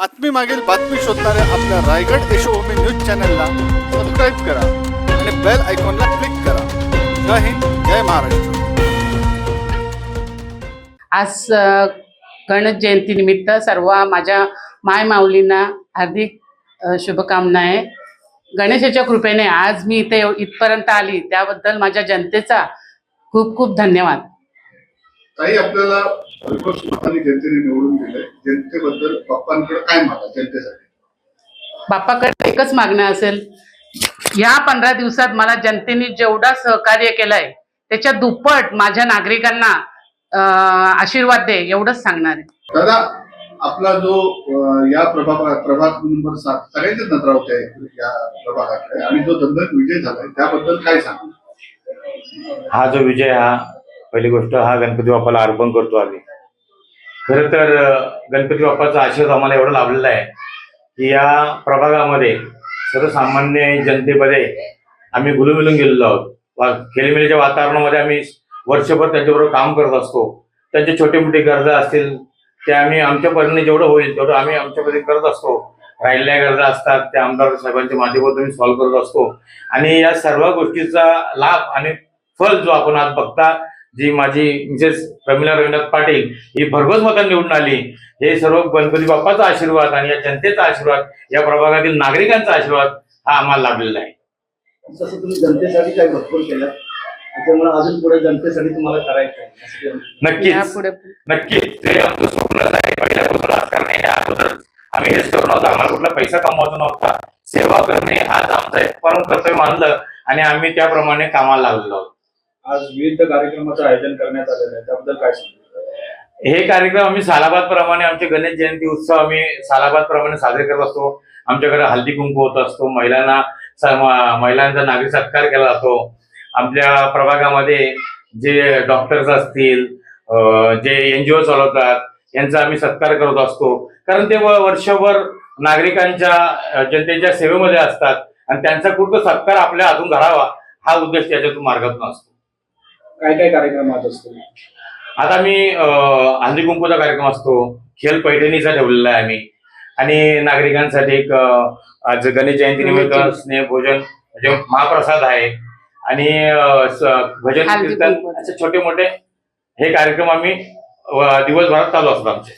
बातमी मागील बातमी शोधणाऱ्या आपल्या रायगड यशोभूमी न्यूज चॅनलला सबस्क्राईब करा आणि बेल आयकॉनला क्लिक करा. जय हिंद जय महाराष्ट्र. आज गणेश जयंतीनिमित्त सर्व माझ्या माय माऊलींना हार्दिक शुभकामना आहे गणेशाच्या कृपेने आज मी इथे इथपर्यंत आली. त्याबद्दल माझ्या जनतेचा खूप खूप धन्यवाद. ताई आपल्याला जनतेने निवडून दिलंय. जनतेबद्दल बाप्पांकडे काय मागा जनतेसाठी? बाप्पाकडे एकच मागणं असेल. या पंधरा दिवसात मला जनतेने जेवढा सहकार्य केलंय त्याच्या दुप्पट माझ्या नागरिकांना आशीर्वाद दे एवढंच सांगणार आहे. दादा आपला जो या प्रभाग प्रभाग नंबर सात सगळ्यांचेच नजर होते या प्रभागाकडे. आणि जो दंगल विजय झालाय त्याबद्दल काय सांगा हा जो विजय हा पहिली गोष्ट हा गणपती बाप्पाला अर्पण करतो आम्ही. खरं तर गणपती बाप्पाचा आशीर्वाद आम्हाला एवढा लाभलेला आहे की या प्रभागामध्ये सर्वसामान्य जनतेमध्ये आम्ही गुलुमिलून गेलेलो आहोत. वा- खेळीमेळीच्या वातावरणामध्ये आम्ही वर्षभर त्यांच्याबरोबर काम करत असतो. त्यांचे छोटे मोठे गरजा असतील ते आम्ही आमच्या परीने जेवढं होईल तेवढं आम्ही आमच्या परीने करत असतो. राहिलेल्या गरजा असतात त्या आमदार साहेबांच्या माध्यमातून आम्ही सॉल्व्ह करत असतो. आणि या सर्व गोष्टीचा लाभ आणि फल जो आपण आज बघता जी माझी मिसेस प्रमिला रवींद्रनाथ पाटील ही भरघोस मतांनी निवडून आली. हे सर्व गणपती बाप्पाचा आशीर्वाद आणि या जनतेचा आशीर्वाद या प्रभागातील नागरिकांचा आशीर्वाद हा आम्हाला लाभलेला आहे. तसं तुम्ही जनतेसाठी काही भरपूर केलं. त्याच्यामुळे अजून पुढे जनतेसाठी तुम्हाला करायचं. नक्कीच. नक्कीच. ते आमचं स्वप्नच आहे. पहिल्यापासून राजकारण या अगोदर आम्ही हेच करत नव्हतो. आम्हाला कुठला पैसा कमवायचा नव्हता. सेवा करणे आज आमचं एक परम कर्तव्य मानलं आणि आम्ही त्याप्रमाणे कामाला लागलेलो आहोत. आज विविध कार्यक्रमाचं आयोजन करण्यात आलेलं आहे. त्याबद्दल काय हे कार्यक्रम आम्ही सालाबाद प्रमाणे आमचे गणेश जयंती उत्सव आम्ही सालाबाद प्रमाणे साजरे करत असतो. आमच्याकडे हल्दी कुंकू होत असतो. महिलांना महिलांचा नागरी सत्कार केला जातो. आपल्या प्रभागामध्ये जे डॉक्टर्स असतील जे एनजीओ चालवतात यांचा आम्ही सत्कार करत असतो. कारण ते वर्षभर नागरिकांच्या जनतेच्या सेवेमध्ये असतात. आणि त्यांचा कुठं सत्कार आपल्या अजून घडावा हा उद्देश त्याच्यातून मार्गातून असतो. काय काय कार्यक्रमात असतो? आता मी हळदी कुंकूचा कार्यक्रम असतो. खेळ पैठणीचा ठेवलेला आहे आम्ही. आणि नागरिकांसाठी एक आज गणेश जयंती निमित्त स्नेह भोजन म्हणजे महाप्रसाद आहे. आणि भजन कीर्तन. असे छोटे मोठे हे कार्यक्रम आम्ही दिवसभरात चालू असतात आमचे.